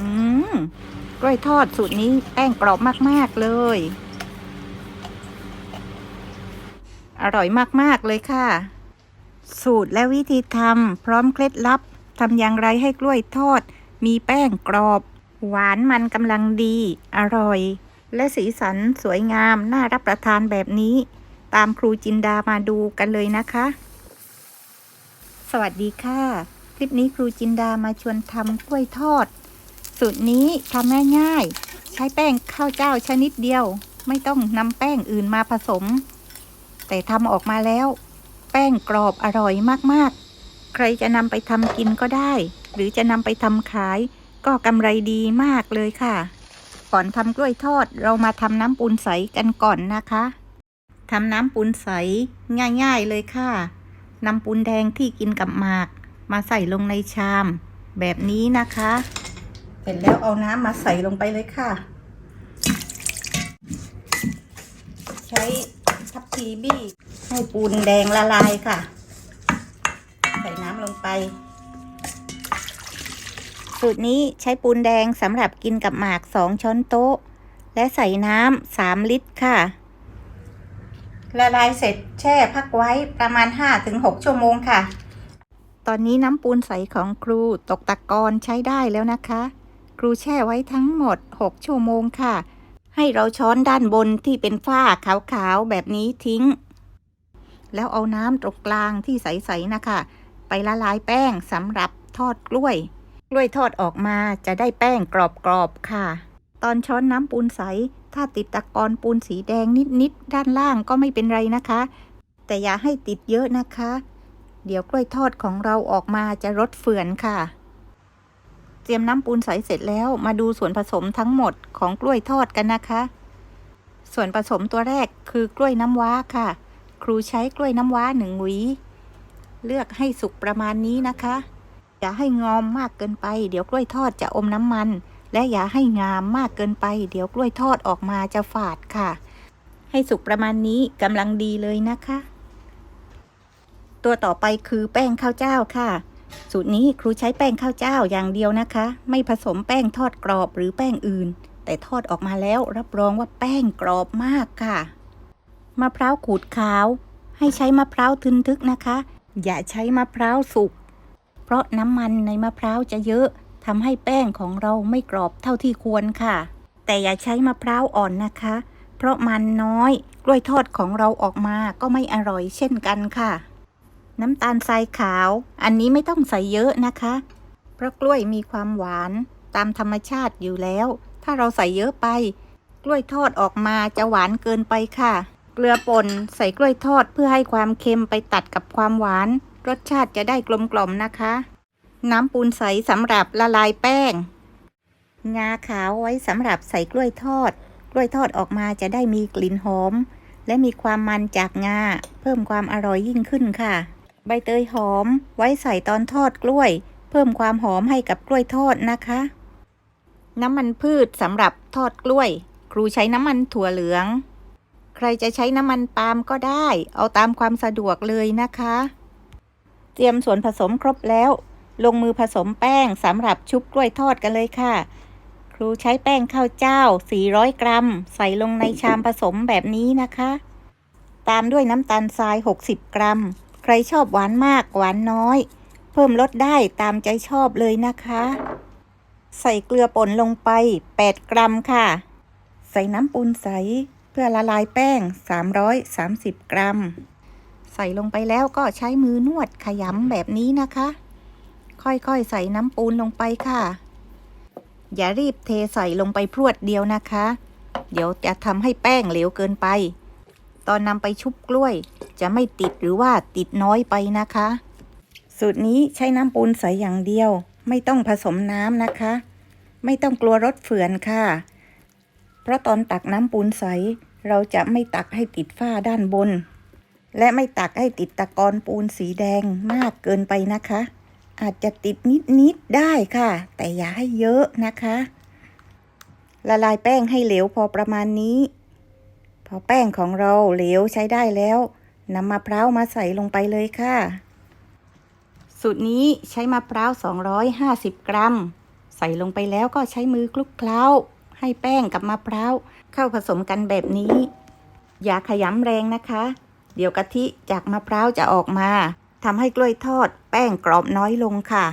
อืมกล้วยทอดสูตรนี้แป้งกรอบมาก ๆ เลย อร่อยมาก ๆ เลยค่ะ สูตรและวิธีทำพร้อมเคล็ดลับทำอย่างไรให้กล้วยทอด มีแป้งกรอบ หวานมันกำลังดี อร่อย และสีสันสวยงาม น่ารับประทานแบบนี้ ตามครูจินดามาดูกันเลยนะคะ สวัสดีค่ะ คลิปนี้ครูจินดามาชวนทำกล้วยทอด สูตรนี้ทำง่ายๆ ใช้แป้งข้าวเจ้าชนิดเดียว ไม่ต้องนำแป้งอื่นมาผสม แต่ทำออกมาแล้ว แป้งกรอบอร่อยมากๆ ใครจะนำไปทำกินก็ได้ หรือจะนำไปทำขาย ก็กำไรดีมากเลยค่ะ ก่อนทำกล้วยทอดเรามาทำน้ำปูนใสกันก่อนนะคะทำน้ำปูนใสง่ายๆเลยค่ะนำปูนแดงที่กินกับหมาก มาใส่ลงในชาม แบบนี้นะคะ เสร็จแล้วเอาน้ำมาใส่ลงไปเลยค่ะ ใช้ทับพีบี้ให้ปูนแดงละลายค่ะ ใส่น้ำลงไป สูตรนี้ใช้ปูนแดงสำหรับกินกับหมาก2ช้อนโต๊ะ และใส่น้ำ3ลิตรค่ะ ละลายเสร็จแช่พักไว้ประมาณ 5-6 ชั่วโมงค่ะ ตอนนี้น้ำปูนใสของครูตกตะกอนใช้ได้แล้วนะคะ ครูแช่ไว้ทั้งหมด 6 ชั่วโมงค่ะ ให้เราช้อนด้านบนที่เป็นฝ้าขาวๆ แบบนี้ทิ้ง แล้วเอาน้ำตรงกลางที่ใสๆนะคะ ไปละลายแป้งสำหรับทอดกล้วย กล้วยทอดออกมาจะได้แป้งกรอบๆค่ะ ตอนช้อนน้ำปูนใส ถ้าติดตะกอนปูนสีแดงนิดๆ ด้านล่างก็ไม่เป็นไรนะคะ แต่อย่าให้ติดเยอะนะคะ เดี๋ยวกล้วยทอดของเราออกมาจะรสเฟื่อนค่ะ เตรียมน้ำปูนใสเสร็จแล้วมาดูส่วนผสมทั้งหมดของกล้วยทอดกันนะคะ ส่วนผสมตัวแรกคือกล้วยน้ำว้าค่ะ ครูใช้กล้วยน้ำว้าหนึ่งหวีเลือกให้สุกประมาณนี้นะคะอย่าให้งอมมากเกินไป เดี๋ยวกล้วยทอดจะอมน้ำมัน และอย่าให้งามมากเกินไป เดี๋ยวกล้วยทอดออกมาจะฝาดค่ะ ให้สุกประมาณนี้กำลังดีเลยนะคะ ตัวต่อไปคือแป้งข้าวเจ้าค่ะ สูตรนี้ครูใช้แป้งข้าวเจ้าอย่างเดียวนะคะ ไม่ผสมแป้งทอดกรอบหรือแป้งอื่น แต่ทอดออกมาแล้วรับรองว่าแป้งกรอบมากค่ะ มะพร้าวขูดขาว ให้ใช้มะพร้าวทึนทึกนะคะ อย่าใช้มะพร้าวสุก เพราะน้ำมันในมะพร้าวจะเยอะทำให้แป้งของเราไม่กรอบเท่าที่ควรค่ะ แต่อย่าใช้มะพร้าวอ่อนนะคะ เพราะมันน้อย กล้วยทอดของเราออกมาก็ไม่อร่อยเช่นกันค่ะ น้ำตาลทรายขาว อันนี้ไม่ต้องใส่เยอะนะคะ เพราะกล้วยมีความหวานตามธรรมชาติอยู่แล้ว ถ้าเราใส่เยอะไป กล้วยทอดออกมาจะหวานเกินไปค่ะ เกลือป่นใส่กล้วยทอดเพื่อให้ความเค็มไปตัดกับความหวาน รสชาติจะได้กลมกล่อมนะคะ น้ำปูนใสสำหรับละลายแป้ง งาขาวไว้สำหรับใส่กล้วยทอด กล้วยทอดออกมาจะได้มีกลิ่นหอม และมีความมันจากงาเพิ่มความอร่อยยิ่งขึ้นค่ะ ใบเตยหอมไว้ใส่ตอนทอดกล้วย เพิ่มความหอมให้กับกล้วยทอดนะคะ น้ำมันพืชสำหรับทอดกล้วย ครูใช้น้ำมันถั่วเหลือง ใครจะใช้น้ำมันปาล์มก็ได้ เอาตามความสะดวกเลยนะคะ เตรียมส่วนผสมครบแล้ว ลงมือผสมแป้งสำหรับชุบกล้วยทอดกันเลยค่ะ ครูใช้แป้งข้าวเจ้า 400 กรัม ใส่ลงในชามผสมแบบนี้นะคะ ตามด้วยน้ำตาลทราย 60 กรัม รชอบหวานมากหวานน้อย เพิ่มลดได้ตามใจชอบเลยนะคะ ใส่เกลือป่นลงไป 8 กรัมค่ะ ใส่น้ำปูนใสเพื่อละลายแป้ง 330 กรัม ใส่ลงไปแล้วก็ใช้มือนวดขยำแบบนี้นะคะ ค่อยๆ ใส่น้ำปูนลงไปค่ะ อย่ารีบเทใส่ลงไปพรวดเดียวนะคะ เดี๋ยวจะทำให้แป้งเหลวเกินไป ตอนนำไปชุบกล้วย จะไม่ติดหรือว่าติดน้อยไปนะคะ สูตรนี้ใช้น้ำปูนใสอย่างเดียว ไม่ต้องผสมน้ำนะคะ ไม่ต้องกลัวรสเฝื่อนค่ะ เพราะตอนตักน้ำปูนใส เราจะไม่ตักให้ติดฝ้าด้านบน และไม่ตักให้ติดตะกอนปูนสีแดงมากเกินไปนะคะ อาจจะติดนิดๆได้ค่ะ แต่อย่าให้เยอะนะคะละลายแป้งให้เหลวพอประมาณนี้ พอแป้งของเราเหลวใช้ได้แล้วนำมะพร้าวมาใส่ลงไปเลยค่ะ สูตรนี้ใช้มะพร้าว 250 กรัม ใส่ลงไปแล้วก็ใช้มือคลุกเคล้า ให้แป้งกับมะพร้าวเข้าผสมกันแบบนี้ อย่าขยำแรงนะคะ เดี๋ยวกะทิจากมะพร้าวจะออกมาทำให้กล้วยทอด แป้งกรอบน้อยลงค่ะ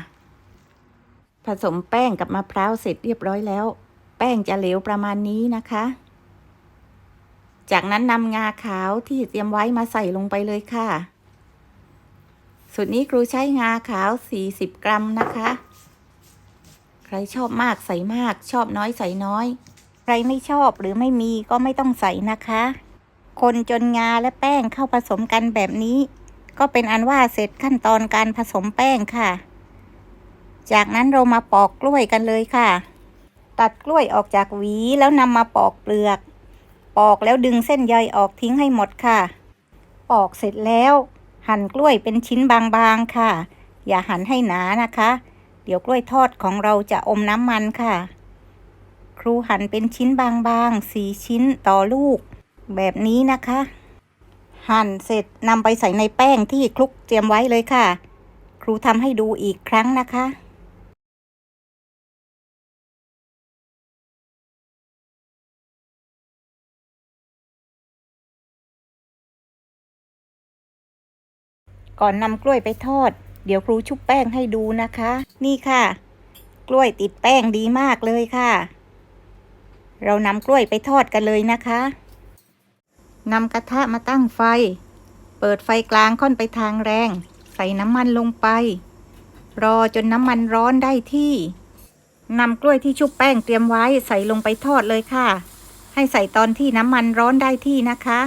ผสมแป้งกับมะพร้าวเสร็จเรียบร้อยแล้ว แป้งจะเหลวประมาณนี้นะคะ จากนั้นนำงาขาวที่เตรียมไว้มาใส่ลงไปเลยค่ะ สูตรนี้ครูใช้งาขาว 40 กรัมนะคะ ใครชอบมากใส่มาก ชอบน้อยใส่น้อย ใครไม่ชอบหรือไม่มีก็ไม่ต้องใส่นะคะ คนจนงาและแป้งเข้าผสมกันแบบนี้ ก็เป็นอันว่าเสร็จขั้นตอนการผสมแป้งค่ะ จากนั้นเรามาปอกกล้วยกันเลยค่ะ ตัดกล้วยออกจากหวีแล้วนำมาปอกเปลือก ปอกแล้วดึงเส้นใยออกทิ้งให้หมดค่ะ ปอกเสร็จแล้ว หั่นกล้วยเป็นชิ้นบางๆค่ะ อย่าหั่นให้หนานะคะ เดี๋ยวกล้วยทอดของเราจะอมน้ำมันค่ะ ครูหั่นเป็นชิ้นบางๆสี่ชิ้นต่อลูก แบบนี้นะคะ หั่นเสร็จนำไปใส่ในแป้งที่คลุกเตรียมไว้เลยค่ะ ครูทำให้ดูอีกครั้งนะคะ ก่อนนำกล้วยไปทอด เดี๋ยวครูชุบแป้งให้ดูนะคะ นี่ค่ะ กล้วยติดแป้งดีมากเลยค่ะ เรานำกล้วยไปทอดกันเลยนะคะนำกระทะมาตั้งไฟ เปิดไฟกลางค่อนไปทางแรง ใส่น้ำมันลงไป รอจนน้ำมันร้อนได้ที่นำกล้วยที่ชุบแป้งเตรียมไว้ใส่ลงไปทอดเลยค่ะ ให้ใส่ตอนที่น้ำมันร้อนได้ที่นะคะ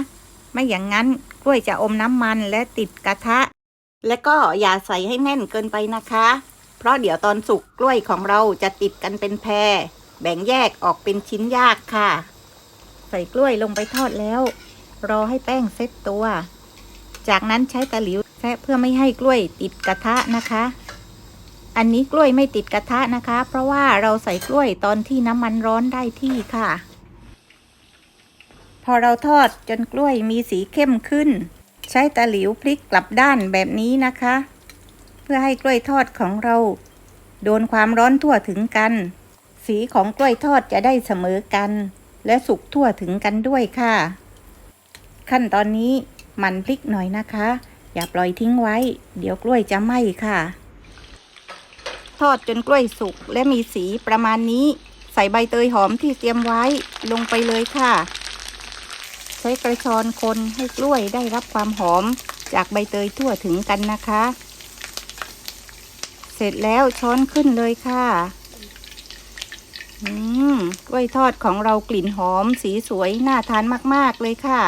ไม่อย่างนั้นกล้วยจะอมน้ำมันและติดกระทะ และก็อย่าใส่ให้แน่นเกินไปนะคะ เพราะเดี๋ยวตอนสุกกล้วยของเราจะติดกันเป็นแพร แบ่งแยกออกเป็นชิ้นยากค่ะ ใส่กล้วยลงไปทอดแล้ว รอให้แป้งเซ็ตตัว จากนั้นใช้ตะหลิวแทะเพื่อไม่ให้กล้วยติดกระทะนะคะ อันนี้กล้วยไม่ติดกระทะนะคะ เพราะว่าเราใส่กล้วยตอนที่น้ำมันร้อนได้ที่ค่ะ พอเราทอดจนกล้วยมีสีเข้มขึ้น ใช้ตะหลิวพลิกกลับด้านแบบนี้นะคะ เพื่อให้กล้วยทอดของเรา โดนความร้อนทั่วถึงกัน สีของกล้วยทอดจะได้เสมอกัน และสุกทั่วถึงกันด้วยค่ะ ขั้นตอนนี้หมันพลิกหน่อยนะคะ อย่าปล่อยทิ้งไว้ เดี๋ยวกล้วยจะไหม้ค่ะ ทอดจนกล้วยสุกและมีสีประมาณนี้ ใส่ใบเตยหอมที่เตรียมไว้ลงไปเลยค่ะ ใช้กระชอนคนให้กล้วยได้รับความหอมจากใบเตยทั่วถึงกันนะคะ เสร็จแล้วช้อนขึ้นเลยค่ะอืมกล้วยทอดของเรากลิ่นหอมสีสวยน่าทานมาก ๆ เลยค่ะ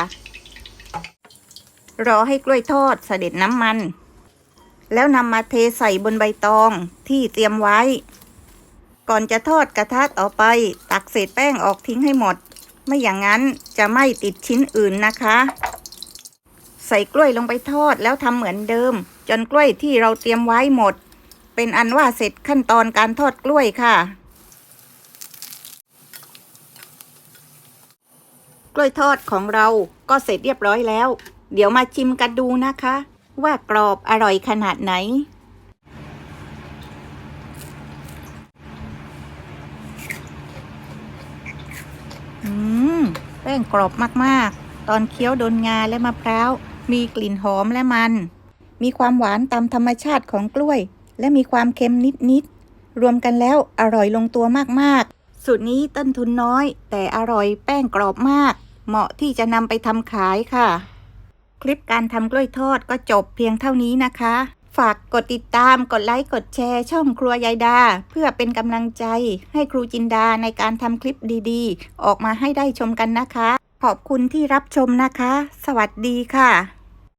รอให้กล้วยทอดเสด็จน้ำมัน แล้วนำมาเทใส่บนใบตองที่เตรียมไว้ ก่อนจะทอดกระทะต่อไป ตักเศษแป้งออกทิ้งให้หมด ไม่อย่างนั้นจะไม่ติดชิ้นอื่นนะคะ ใส่กล้วยลงไปทอดแล้วทำเหมือนเดิม จนกล้วยที่เราเตรียมไว้หมด เป็นอันว่าเสร็จขั้นตอนการทอดกล้วยค่ะ กล้วยทอดของเราก็เสร็จเรียบร้อยแล้ว เดี๋ยวมาชิมกันดูนะคะ ว่ากรอบอร่อยขนาดไหน อืม แป้ งกรอบมากๆ ตอนเคี้ยวโดนงาและมะพร้าว มีกลิ่นหอมและมัน มีความหวานตามธรรมชาติของกล้วย และมีความเค็มนิดๆ รวมกันแล้วอร่อยลงตัวมากๆ สูตรนี้ต้นทุนน้อย แต่อร่อยแป้งกรอบมาก เหมาะที่จะนำไปทำขายค่ะ คลิปการทำกล้วยทอดก็จบเพียงเท่านี้นะคะ ฝากกดติดตาม กดไลค์ กดแชร์ ช่องครัวยายดา เพื่อเป็นกำลังใจให้ครูจินดาในการทำคลิปดีๆ ออกมาให้ได้ชมกันนะคะ ขอบคุณที่รับชมนะคะ สวัสดีค่ะ